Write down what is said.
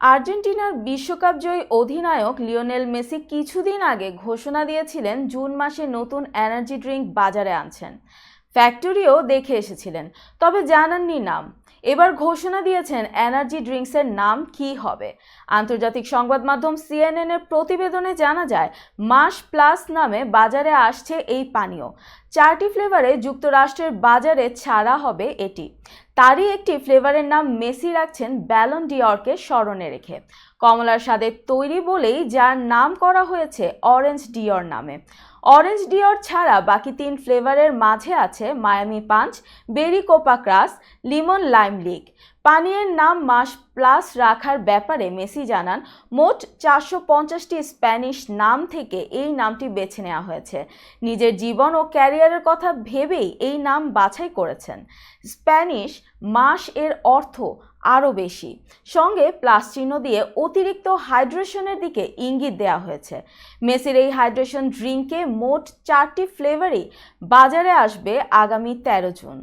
আর্জেন্টিনার বিশ্বকাপ জয়ী অধিনায়ক লিওনেল মেসি কিছুদিন আগে ঘোষণা দিয়েছিলেন জুন মাসে নতুন এনার্জি ড্রিঙ্ক বাজারে আনছেন। ফ্যাক্টরিও দেখে এসেছিলেন, তবে জানাননি নাম। এবার ঘোষণা দিয়েছেন এনার্জি ড্রিঙ্কসের নাম কি হবে। আন্তর্জাতিক সংবাদ মাধ্যম সিএনএন এর প্রতিবেদনে জানা যায়, মাস প্লাস নামে বাজারে আসছে এই পানীয়। চারটি ফ্লেভারে যুক্তরাষ্ট্রের বাজারে ছাড়া হবে এটি। তারই একটি ফ্লেভারের নাম মেসি রাখছেন ব্যালন ডিয়রকে স্মরণে রেখে। কমলার স্বাদের তৈরি বলেই যার নাম করা হয়েছে অরেঞ্জ ডিয়র নামে। অরেঞ্জ ডিয়র ছাড়া বাকি তিন ফ্লেভারের মাঝে আছে Miami punch, berry Copa ক্রাস, lemon lime league. পানীয়ের নাম মাস প্লাস রাখার ব্যাপারে মেসি জানান, মোট চারশো পঞ্চাশটি স্প্যানিশ নাম থেকে এই নামটি বেছে নেওয়া হয়েছে। নিজের জীবন ও ক্যারিয়ারের কথা ভেবেই এই নাম বাছাই করেছেন। স্প্যানিশ মাস এর অর্থ আরও বেশি। সঙ্গে প্লাস চিহ্ন দিয়ে অতিরিক্ত হাইড্রেশনের দিকে ইঙ্গিত দেওয়া হয়েছে। মেসির এই হাইড্রেশন ড্রিঙ্কে মোট চারটি ফ্লেভারই বাজারে আসবে আগামী তেরো জুন।